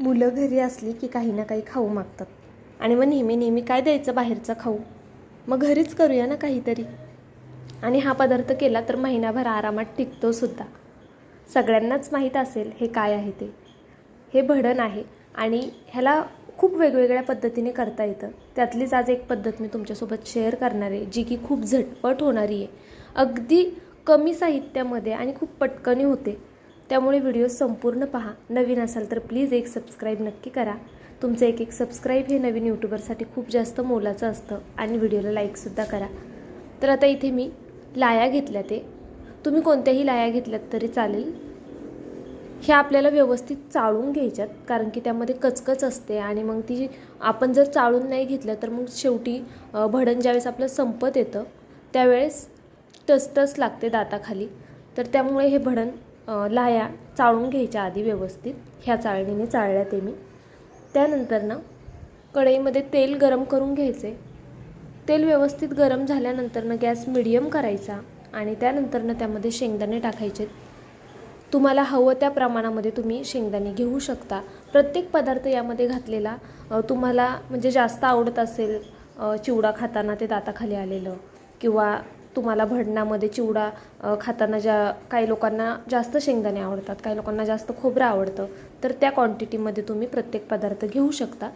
मुलं घरी असली की काही ना काही खाऊ मागतात. आणि मग नेहमी नेहमी काय द्यायचं बाहेरचं खाऊ? मग घरीच करूया ना काहीतरी. आणि हा पदार्थ केला तर महिनाभर आरामात टिकतो सुद्धा. सगळ्यांनाच माहीत असेल हे काय आहे ते. हे भडण आहे आणि ह्याला खूप वेगवेगळ्या पद्धतीने करता येतं. त्यातलीच आज एक पद्धत मी तुमच्यासोबत शेअर करणार आहे जी की खूप झटपट होणारी आहे. अगदी कमी साहित्यामध्ये आणि खूप पटकनी होते. त्यामुळे व्हिडिओ संपूर्ण पहा. नवीन असाल तर प्लीज एक सबस्क्राईब नक्की करा. तुमचं एक एक सबस्क्राईब हे नवीन यूट्यूबरसाठी खूप जास्त मोलाचं असतं आणि व्हिडिओला लाईकसुद्धा करा. तर आता इथे मी लाया घेतल्या ते. तुम्ही कोणत्याही लाया घेतल्यात तरी चालेल. ह्या आपल्याला व्यवस्थित चाळून घ्यायच्यात कारण की त्यामध्ये कचकच असते आणि मग ती आपण जर चाळून नाही घेतलं तर मग शेवटी भडण ज्यावेळेस आपलं संपत येतं त्यावेळेस टसटस लागते दाताखाली. तर त्यामुळे हे भडण लाया चाळून घ्यायच्या आधी व्यवस्थित. ह्या चाळणीने चाळल्या ते मी. त्यानंतर ना कढईमध्ये तेल गरम करून घ्यायचे. तेल व्यवस्थित गरम झाल्यानंतर गॅस मिडियम करायचा आणि त्यानंतर त्यामध्ये शेंगदाणे टाकायचे. तुम्हाला हवं त्या प्रमाणामध्ये तुम्ही शेंगदाणे घेऊ शकता. प्रत्येक पदार्थ यामध्ये घातलेला तुम्हाला म्हणजे जास्त आवडत असेल चिवडा खाताना ते दाताखाली आलेलं किंवा तुम्हाला भडणामध्ये चिवडा खाताना ज्या काही लोकांना जास्त शेंगदाणे आवडतात काही लोकांना जास्त खोबरं आवडतं तर त्या क्वांटिटीमध्ये तुम्ही प्रत्येक पदार्थ घेऊ शकता.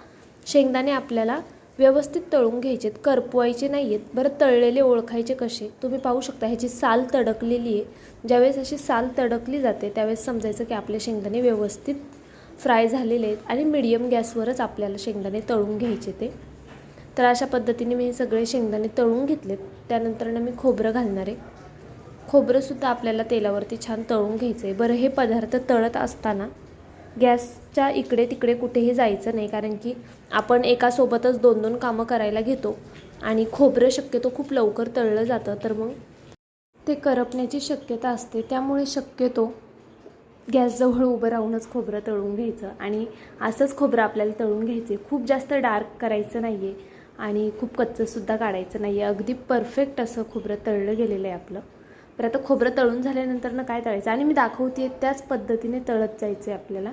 शेंगदाणे आपल्याला व्यवस्थित तळून घ्यायचेत करपवायचे नाही आहेत बरं तळलेले ओळखायचे कसे तुम्ही पाहू शकता. ह्याची साल तडकलेली आहे. ज्यावेळेस अशी साल तडकली जाते त्यावेळेस समजायचं की आपले शेंगदाणे व्यवस्थित फ्राय झालेले आहेत आणि मिडियम गॅसवरच आपल्याला शेंगदाणे तळून घ्यायचे ते. तर अशा पद्धतीने मी हे सगळे शेंगदाणे तळून घेतलेत. त्यानंतरनं मी खोबरं घालणार आहे. खोबरंसुद्धा आपल्याला तेलावरती छान तळून घ्यायचं आहे बरं हे पदार्थ तळत असताना गॅसच्या इकडे तिकडे कुठेही जायचं नाही कारण की आपण एकासोबतच दोन दोन कामं करायला घेतो आणि खोबरं शक्यतो खूप लवकर तळलं जातं. तर मग ते करपण्याची शक्यता असते. त्यामुळे शक्यतो गॅसजवळ उभं राहूनच खोबरं तळून घ्यायचं आणि असंच खोबरं आपल्याला तळून घ्यायचे खूप जास्त डार्क करायचं नाही आहे आणि खूप कच्चंसुद्धा काढायचं नाही आहे अगदी परफेक्ट असं खोबरं तळलं गेलेलं आहे आपलं. तर आता खोबरं तळून झाल्यानंतर ना काय तळायचं? आणि मी दाखवते त्याच पद्धतीने तळत जायचं आहे आपल्याला.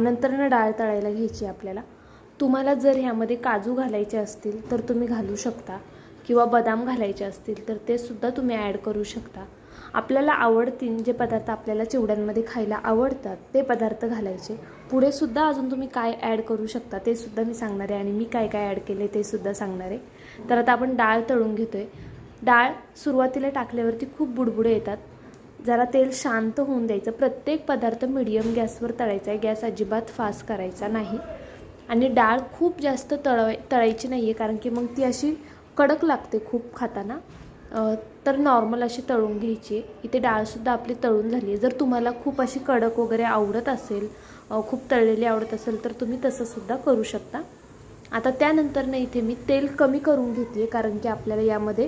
नंतर ना डाळ तळायला घ्यायची आहे आपल्याला. तुम्हाला जर ह्यामध्ये काजू घालायचे असतील तर तुम्ही घालू शकता. किंवा बदाम घालायचे असतील तर ते सुद्धा तुम्ही ॲड करू शकता. आपल्याला आवडतील जे पदार्थ आपल्याला चिवड्यांमध्ये खायला आवडतात ते पदार्थ घालायचे. पुढे सुद्धा अजून तुम्ही काय ॲड करू शकता ते सुद्धा मी सांगणार आहे आणि मी काय काय ॲड केले ते सुद्धा सांगणार आहे. तर आता आपण डाळ तळून घेतो आहे डाळ सुरुवातीला टाकल्यावरती खूप बुडबुडे येतात. जरा तेल शांत होऊन द्यायचं. प्रत्येक पदार्थ मिडियम गॅसवर तळायचा आहे. गॅस अजिबात फास्ट करायचा नाही. आणि डाळ खूप जास्त तळवाय तळायची नाही आहे कारण की मग ती अशी कडक लागते खूप खाताना. तर नॉर्मल अशी तळून घ्यायची. आहे इथे डाळसुद्धा आपली तळून झाली आहे जर तुम्हाला खूप अशी कडक वगैरे आवडत असेल खूप तळलेली आवडत असेल तर तुम्ही तसंसुद्धा करू शकता. आता त्यानंतरनं इथे मी तेल कमी करून घेते कारण की आपल्याला यामध्ये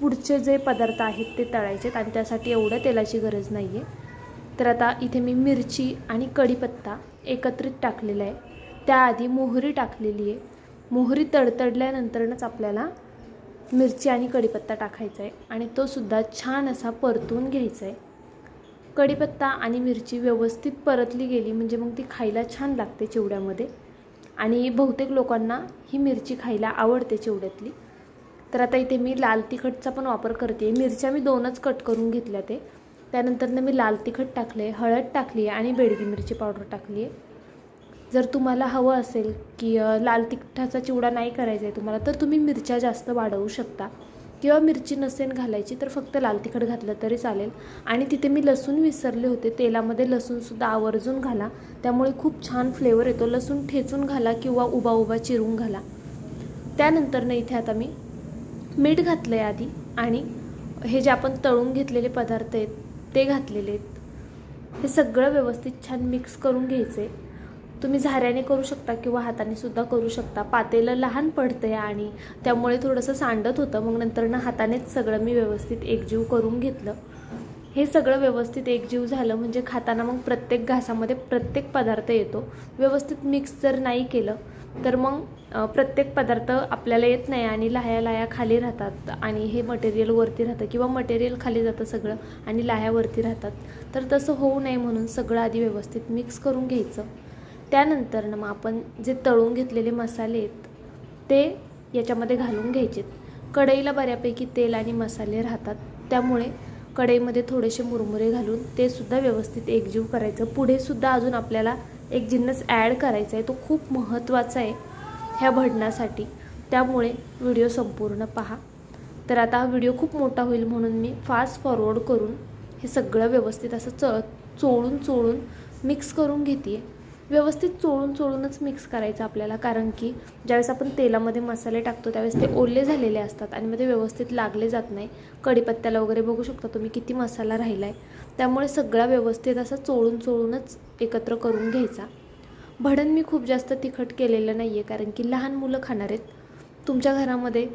पुढचे जे पदार्थ आहेत ते तळायचे आहेत आणि त्यासाठी एवढ्या तेलाची गरज नाही आहे तर आता इथे मी मिरची आणि कढीपत्ता एकत्रित टाकलेला आहे. त्याआधी मोहरी टाकलेली आहे मोहरी तडतडल्यानंतरच आपल्याला मिरची आणि कढीपत्ता टाकायचा आहे आणि तो सुद्धा छान असा परतून घ्यायचा आहे कढीपत्ता आणि मिरची व्यवस्थित परतली गेली म्हणजे मग ती खायला छान लागते चिवड्यामध्ये. आणि बहुतेक लोकांना ही मिरची खायला आवडते चिवड्यातली. तर आता इथे मी लाल तिखटचा पण वापर करते मिरच्या मी दोनच कट करून घेतल्या ते. त्यानंतरनं मी लाल तिखट टाकले हळद टाकली आहे आणि बेडगी मिरची पावडर टाकली आहे जर तुम्हाला हवं असेल की लाल तिखटाचा चिवडा नाही करायचा आहे तुम्हाला तर तुम्ही मिरच्या जास्त वाढवू शकता. किंवा मिरची नसेल घालायची तर फक्त लाल तिखट घातलं तरी चालेल. आणि तिथे मी लसूण विसरले होते तेलामध्ये लसूणसुद्धा आवर्जून घाला. त्यामुळे खूप छान फ्लेवर येतो. लसूण ठेचून घाला किंवा उभा उभा चिरून घाला. त्यानंतरनं इथे आता मी मीठ घातलं आहे आधी आणि हे जे आपण तळून घेतलेले पदार्थ आहेत ते घातलेले आहेत. हे सगळं व्यवस्थित छान मिक्स करून घ्यायचं आहे तुम्ही झाऱ्याने करू शकता किंवा हाताने सुद्धा करू शकता. पातेलं लहान पडतं आहे आणि त्यामुळे थोडंसं सांडत होतं. मग नंतर ना हातानेच सगळं मी व्यवस्थित एकजीव करून घेतलं. हे सगळं व्यवस्थित एकजीव झालं म्हणजे खाताना मग प्रत्येक घासामध्ये प्रत्येक पदार्थ येतो. व्यवस्थित मिक्स जर नाही केलं तर मग प्रत्येक पदार्थ आपल्याला येत नाही आणि लाह्या लाह्या खाली राहतात आणि हे मटेरियल वरती राहतं किंवा मटेरियल खाली जातं सगळं आणि लाह्या वरती राहतात. तर तसं होऊ नये म्हणून सगळं आधी व्यवस्थित मिक्स करून घ्यायचं. त्यानंतर मग आपण जे तळून घेतलेले मसाले आहेत ते याच्यामध्ये घालून घ्यायचे. कढईला बऱ्यापैकी तेल आणि मसाले राहतात. त्यामुळे कढईमध्ये थोडेसे मुरमुरे घालून ते सुद्धा व्यवस्थित एकजीव करायचं. पुढे सुद्धा अजून आपल्याला एक जिन्नस ॲड करायचा आहे. तो खूप महत्त्वाचा आहे ह्या भडण्यासाठी त्यामुळे व्हिडिओ संपूर्ण पहा. तर आता हा व्हिडिओ खूप मोठा होईल म्हणून मी फास्ट फॉरवर्ड करून हे सगळं व्यवस्थित असं च चोळून चोळून मिक्स करून घेते व्यवस्थित चोळून चोळूनच मिक्स करायचं आपल्याला. कारण की ज्यावेळेस आपण तेलामध्ये मसाले टाकतो त्यावेळेस ते ओले झालेले असतात आणि मध्ये व्यवस्थित लागले जात नाही. कढीपत्त्याला वगैरे बघू शकता तुम्ही किती मसाला राहिला आहे त्यामुळे सगळा व्यवस्थित असा चोळून चोळूनच एकत्र करून घ्यायचा. भडण मी खूप जास्त तिखट केलेलं नाही आहे कारण की लहान मुलं खाणार आहेत. तुमच्या घरामध्ये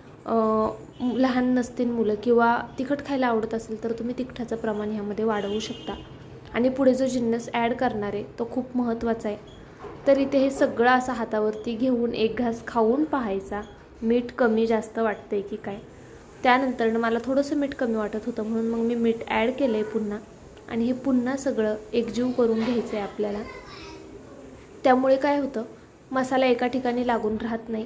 लहान नसतील मुलं किंवा तिखट खायला आवडत असेल तर तुम्ही तिखटाचं प्रमाण ह्यामध्ये वाढवू शकता. आणि पुढे जो जिन्नस ॲड करणार आहे तो खूप महत्त्वाचा आहे. तर इथे हे सगळं असं हातावरती घेऊन एक घास खाऊन पाहायचा. मीठ कमी जास्त वाटतं आहे की काय? त्यानंतर मला थोडंसं मीठ कमी वाटत होतं म्हणून मग मी मीठ ॲड केलं आहे पुन्हा. आणि हे पुन्हा सगळं एकजीव करून घ्यायचं आहे आपल्याला. त्यामुळे काय होतं मसाला एका ठिकाणी लागून राहत नाही.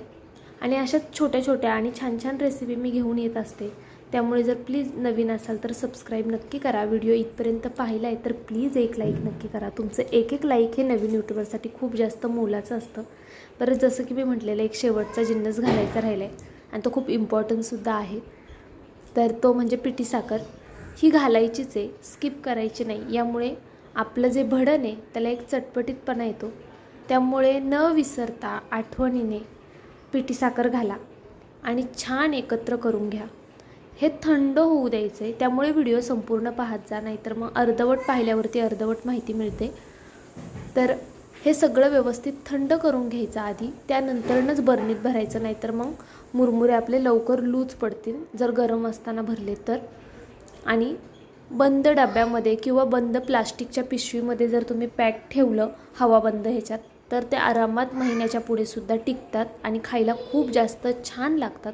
आणि अशाच छोट्या छोट्या आणि छान छान रेसिपी मी घेऊन येत असते. त्यामुळे जर प्लीज नवीन असाल तर सबस्क्राईब नक्की करा. व्हिडिओ इथपर्यंत पाहिला आहे तर प्लीज एक लाईक नक्की करा. तुमचं एक एक लाईक हे नवीन यूट्यूबरसाठी खूप जास्त मोलाचं असतं. बरं जसं की मी म्हटलेलं एक शेवटचा जिन्नस घालायचा राहिला आहे आणि तो खूप इम्पॉर्टंटसुद्धा आहे. तर तो म्हणजे पिठी साखर. ही घालायचीच आहे. स्किप करायची नाही. यामुळे आपलं जे भडण आहे त्याला एक चटपटीतपणा येतो. त्यामुळे न विसरता आठवणीने पिठी साखर घाला. आणि छान एकत्र करून घ्या. हे थंड होऊ द्यायचं आहे त्यामुळे व्हिडिओ संपूर्ण पाहत जा नाहीतर मग अर्धवट पाहिल्यावरती अर्धवट माहिती मिळते. तर हे सगळं व्यवस्थित थंड करून घ्यायचं आधी. त्यानंतरनंच बरणीत भरायचं नाहीतर मग मुरमुरे आपले लवकर लूज पडतील जर गरम असताना भरले तर. आणि बंद डब्यामध्ये किंवा बंद प्लास्टिकच्या पिशवीमध्ये जर तुम्ही पॅक ठेवलं हवा बंद ह्याच्यात तर ते आरामात महिन्याच्या पुढे सुद्धा टिकतात आणि खायला खूप जास्त छान लागतात.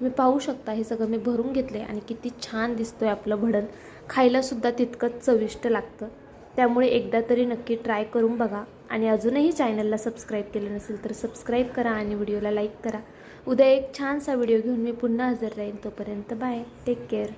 तुम्ही पाहू शकता हे सगळं मी भरून घेतले आणि किती छान दिसतो आहे आपलं भडण. खायलासुद्धा तितकंच चविष्ट लागतं. त्यामुळे एकदा तरी नक्की ट्राय करून बघा. आणि अजूनही चॅनलला सबस्क्राईब केलं नसेल तर सबस्क्राईब करा आणि व्हिडिओला लाईक करा. उद्या एक छानसा व्हिडिओ घेऊन मी पुन्हा हजर राहीन. तोपर्यंत बाय. Take care.